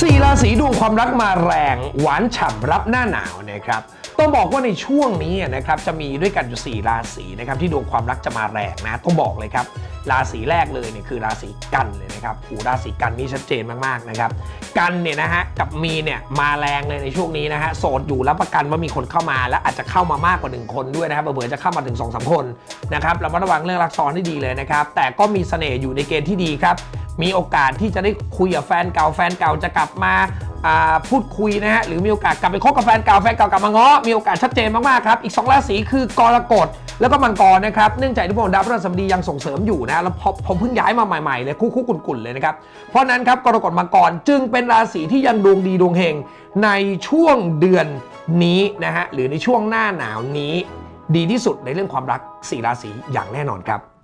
สี่ราศีดวงความรักมาแรง หวานฉ่ำรับหน้าหนาวนะครับต้องบอกว่าในช่วงนี้นะครับจะมีด้วยกันอยู่ 4 ราศีนะครับที่ดวงความรักจะมาแรงนะต้องบอกเลยครับราศีแรกเลยเนี่ยคือราศีกันเลยนะครับโอ้ราศีกันนี่ชัดเจนมากๆนะครับกันเนี่ยนะฮะกับมีเนี่ยมาแรงเลยในช่วงนี้นะฮะโสดอยู่รับประกันว่ามีคนเข้ามาและอาจจะเข้ามามากกว่า 1 คนด้วยนะครับเผื่อจะเข้ามาถึง2อสคนนะครับเราระวังเรื่องรักซ้อนให้ดีเลยนะครับแต่ก็มีเสน่ห์อยู่ในเกณฑ์ที่ดีครับ มีโอกาสที่จะได้คุยกับแฟนเก่าแฟนเก่าจะกลับมาพูดคุยนะฮะหรือมีโอกาสกลับไปคบกับแฟนเก่าแฟนเก่ากลับมาง้อมีโอกาสชัดเจนมากๆครับอีก 2 ราศีคือกรกฎแล้วก็มังกรนะครับเนื่องจากที่พวกดาวพฤหัสบดียังส่งเสริมอยู่นะแล้วพอพอเพิ่งย้ายมาใหม่ๆเลยคู่คู่กุ่นๆเลยนะครับเพราะนั้นครับกรกฎมังกรจึงเป็นราศีที่ยังดวงดีดวงเฮงในช่วงเดือนนี้นะฮะหรือในช่วงหน้าหนาวนี้ ดีที่สุดในเรื่องความรักสี่ราศีอย่างแน่นอนครับ